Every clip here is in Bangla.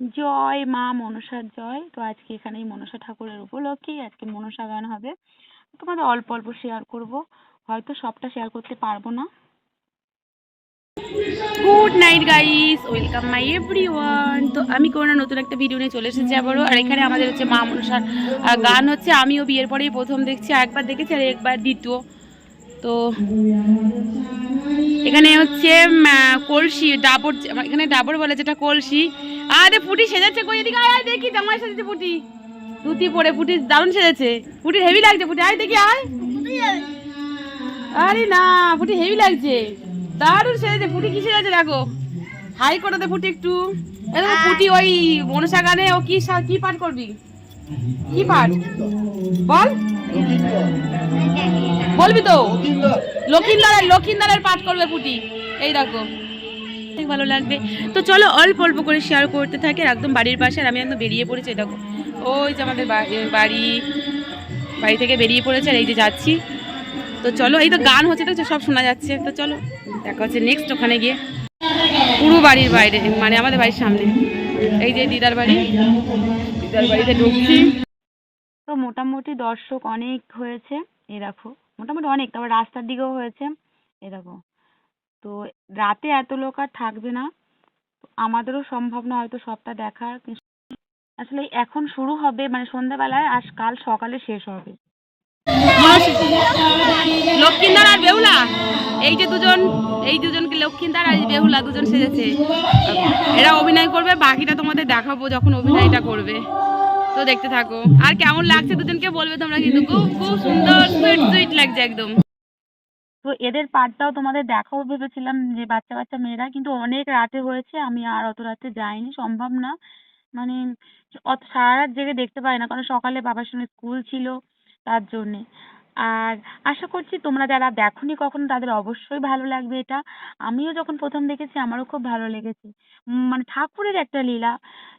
জয় মা মনসার জয়। তো আজকে এখানে মনসা ঠাকুরের উপলক্ষেই আজকে মনসা গান হবে। তোমাদের অল্প অল্প শেয়ার করব। হয়তো সবটা শেয়ার করতে পারব না। Good night guys welcome my everyone তো আমি কোনো নতুন একটা ভিডিও নিয়ে চলে এসেছি আবারও। আর এখানে আমাদের হচ্ছে মা মনসার গান হচ্ছে। আমিও বিয়ের পরেই প্রথম দেখছি। একবার দেখেছি আর একবার দ্বিতীয়। তো এখানে হচ্ছে কলসি, ডাবর, এখানে ডাবর বলে যেটা কলসি। আরে ফুটি সেজেছে কই এদিকে? আয় দেখি জামাই সেজেছে ফুটি ধুতি পরে ফুটি দারুণ সেজেছে। ফুটি হেভি লাগছে ফুটি আয়, দেখি, আয়। আরে না ফুটি হেভি লাগছে। দারুণ সেজেছে ফুটি কি সেজেছে দেখো। হাই করে দে ফুটি একটু দেখো ওই মনসা গানে ও কি কি পাঠ করবি? কি পাঠ? বল। বলবি তো? লক্ষিন্দারের লক্ষিন্দারের পাঠ করবে ফুটি এই দেখো। ভালো লাগবে। তো চলো অল্প অল্প করে শেয়ার করতে থাকে একদম বাড়ির পাশে আর আমি একদম বেরিয়ে পড়েছি দেখো। ওই যে আমাদের বাড়ি। বাড়ি থেকে বেরিয়ে পড়েছে আর এই যে যাচ্ছি। তো চলো, এই তো গান হচ্ছে তো সব শোনা যাচ্ছে। তো চলো, দেখা হচ্ছে নেক্সট ওখানে গিয়ে। পুরো বাড়ির বাইরে মানে আমাদের বাড়ির সামনে। এই যে দিদার বাড়ি। দিদার বাড়িতে ঢুকছি। তো মোটামুটি দর্শক অনেক হয়েছে এই দেখো, মোটামুটি অনেক, তারপর রাস্তার দিকেও হয়েছে এই দেখো। তো রাতে এত লোক আর থাকবে না আমাদেরও সম্ভব না হয়তো সবটা দেখার আসলে এখন শুরু হবে মানে সন্ধ্যাবেলায় আর কাল সকালে শেষ হবে। লক্ষ্মীন্দার আর বেহুলা, এই যে দুজন, এই দুজনকে লক্ষ্মীন্দার আর বেহুলা দুজন সেজেছে। এরা অভিনয় করবে, বাকিটা তোমাদের দেখাবো যখন অভিনয়টা করবে। তো দেখতে থাকো। আর কেমন লাগছে দুজনকে বলবে তোমরা কিন্তু। খুব খুব সুন্দর সুইট সুইট লাগছে একদম। তো এদের পার্টটাও তোমাদের দেখাও ভেবেছিলাম যে বাচ্চা বাচ্চা মেয়েরা, কিন্তু অনেক রাতে হয়েছে, আমি আর অত রাতে যাইনি, সম্ভব না। মানে অত সারা রাত জেগে দেখতে পারি না, কারণ সকালে বাবার সঙ্গে স্কুল ছিল, তার জন্যে। আর আশা করছি তোমরা যারা দেখোনি কখনো তাদের অবশ্যই ভালো লাগবে এটা। আমিও যখন প্রথম দেখেছি আমারও খুব ভালো লেগেছে। মানে ঠাকুরের একটা লীলা।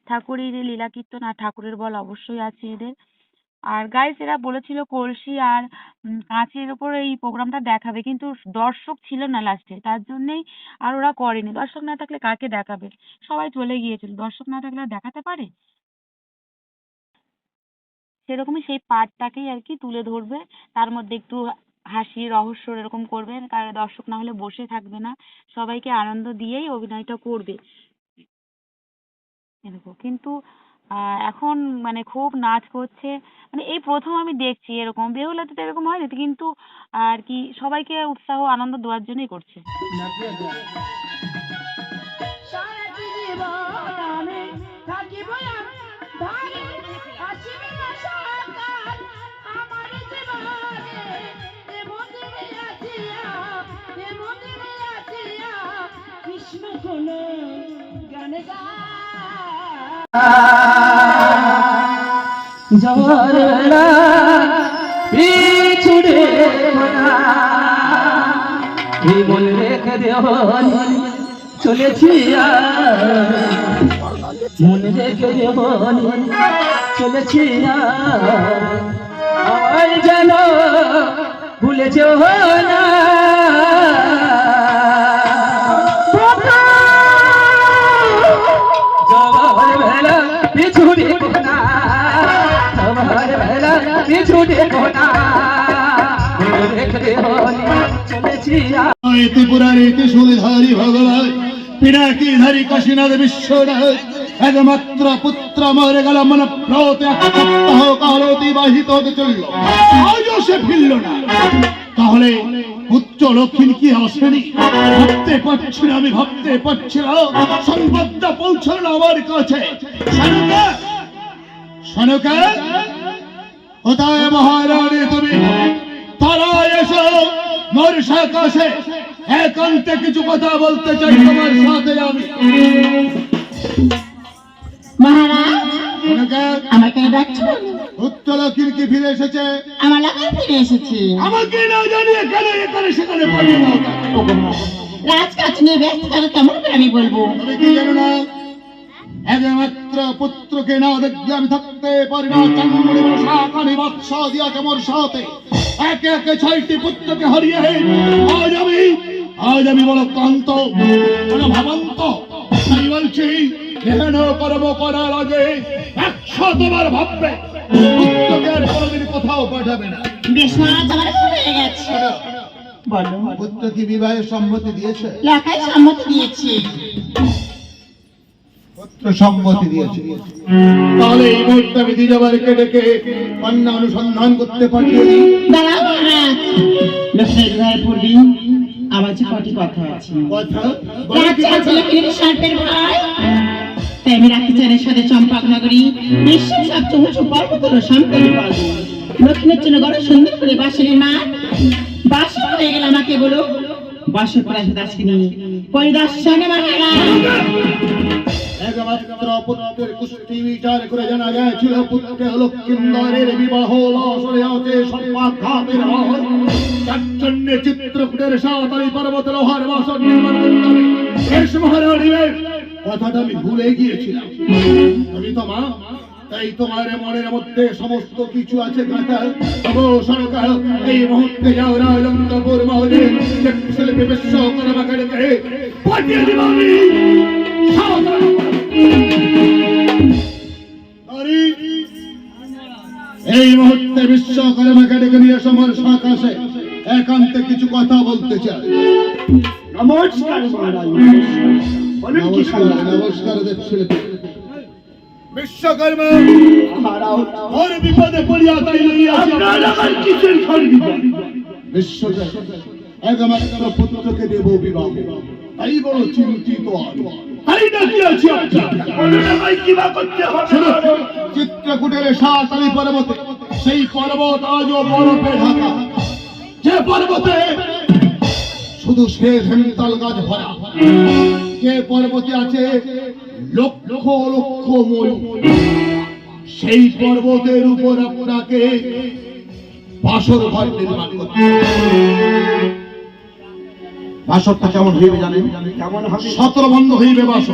ঠাকুরের লীলা কীর্তন আর ঠাকুরের বল অবশ্যই আছে এদের। আর গাইস এরা বলেছিল কলসি আর কাঁচের ওপর এই প্রোগ্রামটা দেখাবে। কিন্তু দর্শক ছিল না লাস্টে তার জন্যই আর ওরা করেনি। দর্শক না থাকলে কাকে দেখাবে? সবাই চলে গিয়েছিল। দর্শক না থাকলে আর দেখাতে পারে? সেরকমই সেই পার্টটাকেই আর কি তুলে ধরবে। তার মধ্যে একটু হাসি রহস্য এরকম করবে কারণ দর্শক না হলে বসে থাকবে না। সবাইকে আনন্দ দিয়েই অভিনয়টা করবে। কিন্তু আহ, এখন মানে খুব নাচ করছে। মানে এই প্রথম আমি দেখছি এরকম। বেহুলাতে তো এরকম হয়নি কিন্তু আর কি সবাইকে উৎসাহ আনন্দ দেওয়ার জন্যই করছে। থাকিব জওয়ারলা পিছুড়ে মন রেখে দেওয়ান, চলেছি। মন রেখে দেওয়ান, চলেছি। আমার যেন ভুলে যেও না বেলা পিছুড়ে কোনা জবার বেলা হলি চলেছি আর। ত্রিপুরার ত্রিশূলধারী ভগবান পিনাকিধারী কাশীনাথ বিশ্বনাথ, একমাত্র পুত্র মরে গেল মন প্রতি সপ্তাহ কাল অতিবাহিত হতে চলল সে ফিরল না তাহলে পুত্র লক্ষ্মী কি আসেনি? ভাবতে পারছি না, আমি ভাবতে পারছি না। সংবাদটা আমার কাছে। কোথায় মহারানী তুমি? তারা এসো মোর কাছে একান্তে কিছু কথা বলতে চাই তোমার সাথে আমি। আমাকে ডাকছো? উত্তর কি ফিরে এসেছে। আমার এলাকায় ফিরে এসেছি। আমাকে না জানিয়ে কেন এখানে সেখানে পাঠিয়ে দাও রাজকাজ নিয়ে ব্যস্ত থাকলে কেমন করে আমি বলব? তবে কি জানো না? একমাত্র পুত্রকে না দেখলে আমি থাকতে পারি না। চাঙ্গুড়ি শাখানি বাদশা দিয়াছে মোর সাথে একে একে ছয়টি পুত্রকে হারিয়ে আজ আমি আজ আমি বড় ক্লান্ত বড় ভাবন্ত। তাই বলছি কেন কর্ম করার আগে একশো তোমার ভাববে পুত্রকে কোনোদিন কোথাও পাঠাবে না বেশ মহারাজ আমার হয়ে গেছে বলো পুত্র কি বিবাহের সম্মতি দিয়েছে লেখায় সম্মতি দিয়েছি পুত্র সম্মতি দিয়েছে তাহলে এই মুহূর্তে আমি দ্বিজাবারকে ডেকে কন্যা অনুসন্ধান করতে পাঠিয়ে দিই মহারাজ আমার যে কটি কথা আছে কথা সর্পের ভয় তাই আমি রাখতে সাথে চম্পক নগরী। বিশ্বের সবচেয়ে উঁচু পর্বত হলো লক্ষ্মীর জন্য বড় সুন্দর করে বাসনের মা বাস হয়ে গেল আমাকে বলো। বাসর করে আসবে দাসিনী পরিদর্শনে করে জানা হলো বিবাহ চিত্রকূটের সাঁতারি পর্বত লোহার বাসন নির্মাণ করতে কথাটা আমি ভুলে গিয়েছিলাম। আমি তো মা তাই তোমার মনের মধ্যে সমস্ত কিছু আছে এই মুহূর্তে যাও সাবধান। নারী, এই মুহূর্তে বিশ্বকর্মা ডেকে নিয়ে সমর আকাশে একান্তে কিছু কথা বলতে চাই। নমস্কার নমস্কার সালা নমস্কার দেখছিলে বিশ্বকর্মা ওর বিপদে পড়িয়া তাই লইয়াছি আপনার আবার কিসের ঘর বিপদ? বিশ্বকর্মা একমাত্র পুত্রকে দেব বিবাহ। তাই বড় চিন্তিত আমি তাই ডাকি আছি আপনার? বলুন আমায় কিবা করতে হবে। শোনো, চিত্রকূটের সাতালি পর্বতে সেই পর্বত আজও বরফে ঢাকা। যে পর্বতে শুধু সে হেমতাল গাছ ভরা। যে পর্বতে আছে লক্ষ লক্ষ ময়ূর। সেই পর্বতের উপর আপনাকে বাসর ঘর নির্মাণ করতে বাসরটা কেমন হইবে জানেন? কেমন হবে? সতর বন্ধ হইবে বাস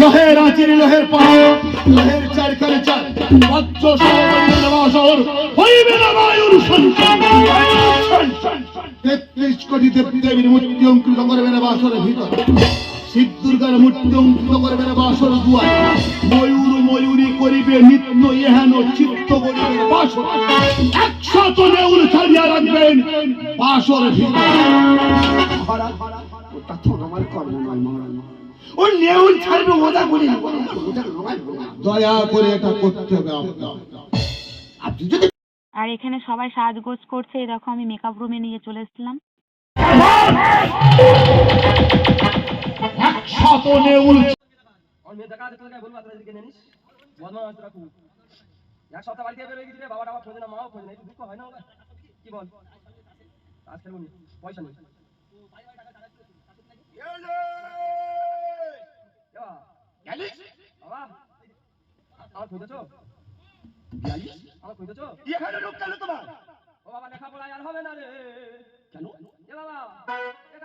লোহের আচির লোহের পাহাড় লোহের চার কালে চার বজ্র বাসর। হইবে না বায়ুর সঞ্চার তেত্রিশ কোটি দেব দেবীর মূর্তি অঙ্কিত করবে না বাসরের ভিতর। শিব দুর্গার মূর্তি অঙ্কিত করবে না বাসর দুয়ার। ময়ূর ময়ূরী করিবে নিত্য ইহান চিত্ত করিবে বাসর। একশত নেউল ছাড়িয়া রাখবেন বাসর ওটা তো আমার কর্ম নয় মহারাজ। ও নেউল ছাড়বে ওটা করি। দয়া করে এটা করতে হবে আপনার। আপনি যদি আর এখানে সবাই সাজগোজ করছে এরকম আমি মেকআপ রুমে নিয়ে চলে এসেছিলাম। একশত নেউল এক সপ্তাহ বাড়িতে বেরোয় গেছি রে বাবাটা আমার খোঁজে না মাও খোঁজে না একটু দুঃখ হয় না কি বল আজ খেলব নি পয়সা নেই বাবা আমার খুঁজেছো আমার খুঁজেছো এখানে লোক কেন তোমার? ও বাবা লেখাপড়ায় আর হবে না রে। কেন? এ বাবা এ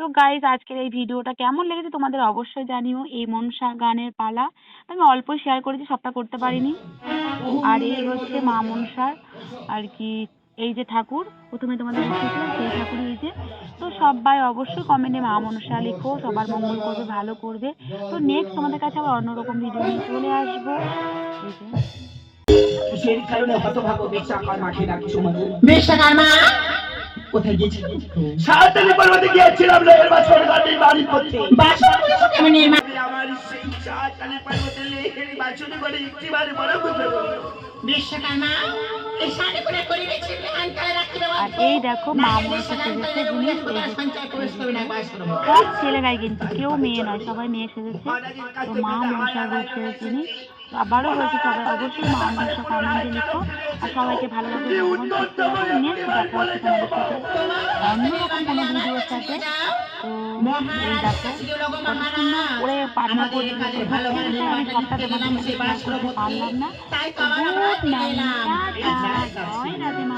তো গাইজ আজকের এই ভিডিওটা কেমন লেগেছে তোমাদের অবশ্যই জানিও। এই মনসা গানের পালা আমি অল্প শেয়ার করেছি, সবটা করতে পারিনি। আর এই হচ্ছে মা মনসার আর কি এই যে ঠাকুর প্রথমে তোমাদের দেখিয়েছিলাম সেই ঠাকুরই এই যে। তো সবাই অবশ্যই কমেন্টে মা মনসা লিখো সবার মঙ্গল করবে ভালো করবে। তো নেক্সট তোমাদের কাছে আবার অন্যরকম ভিডিও নিয়ে চলে আসব। এই যে। সেই কারণে হতভাগ্য বেচাকার মাঠে ডাকি সমাজ বিশ্বকর্মা কোথায় গেছিল সাঁতারি পর্বতে গিয়েছিলাম লোহের বাসর গাড়ি বাড়ি করতে বাসর কেমন নির্মা আমার সেই সাঁতারি পর্বতে লেহের বাসর বাড়ি একেবারে বড় বিশ্বকর্মা আর এই দেখো মা মনসা সেজেছে জিনিস সব ছেলেরাই কিন্তু কেউ মেয়ে নয় সবাই মেয়ে সেজেছে। তো মা মনসার রূপ সেজেছে আবারও বলছি সবাই অবশ্যই মা মনসা কমেন্টে লিখো আর সবাইকে সুস্থ রাখো নেক্সট দেখা হচ্ছে তোমাদের সাথে। অন্যরকম কোনো ভিডিওর সাথে। তো এই দেখো কত সুন্দর করে আমি সবটা তোমাদের করতে পারলাম না। Good night. টাটা। জয় রাধে মা।